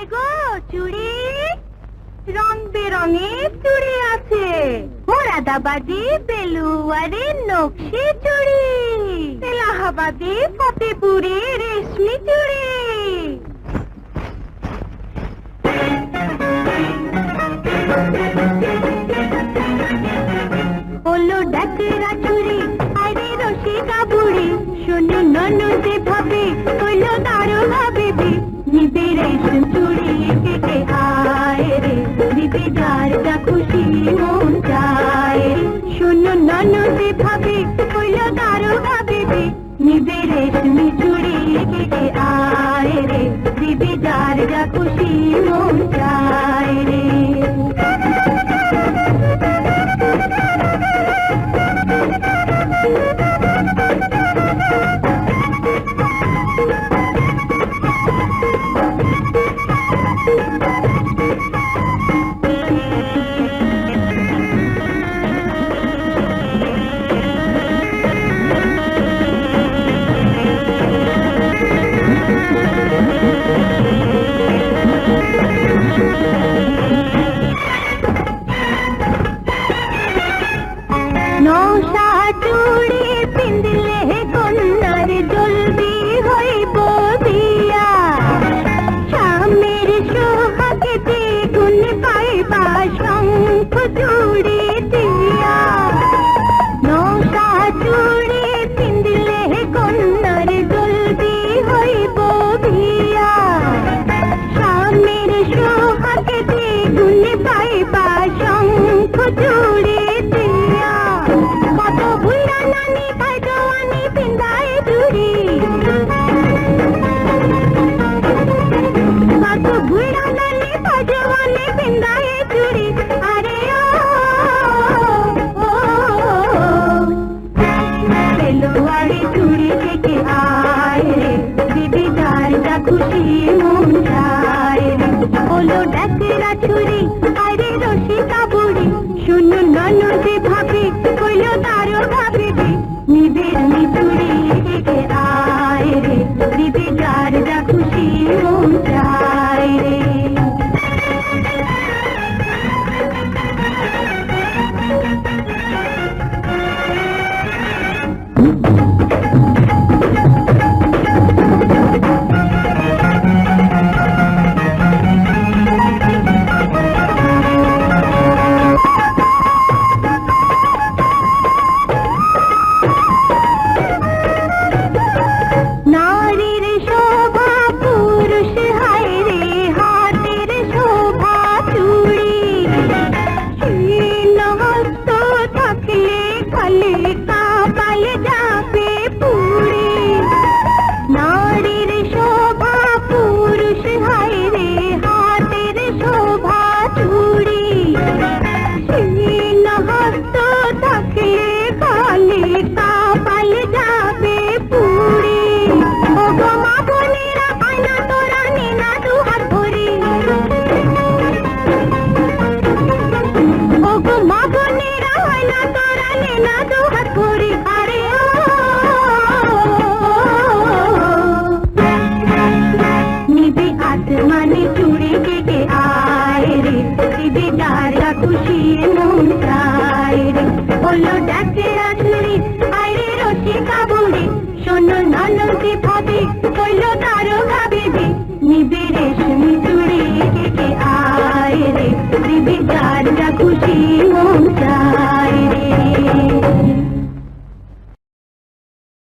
আছে গো, চুড়ি। রং বেরঙের চুড়ি আছে। মোরাদাবাদে, বেলুয়ারে নকশি চুড়ি। এলাহাবাদে ফতেপুরে রেশমি চুড়ি। বলল ডাকেরা চুড়ি আরে রসিকা বুড়ি। শুনে ননদে ভাবে, কইলো দারু ভাবিবি। নিবিরেশন আয় রে দিবে মন চায় শোনো ননদে ভাবে হইল কারও ভাবিবে নিবিরেশন চুড়িয়ে কেটে আয় রে দিবে যার যা খুশি মন চায় दूर খুশি মন যায় হলো ডাকে রাছুরি আরে রসিকা বুড়ি শুনুন ননদ মন নলকে ভাবে কইল তারো ভাবে দে নিবে রেশমি চুড়ি কে আয় রে দিবি যার খুশি মন চায় রে।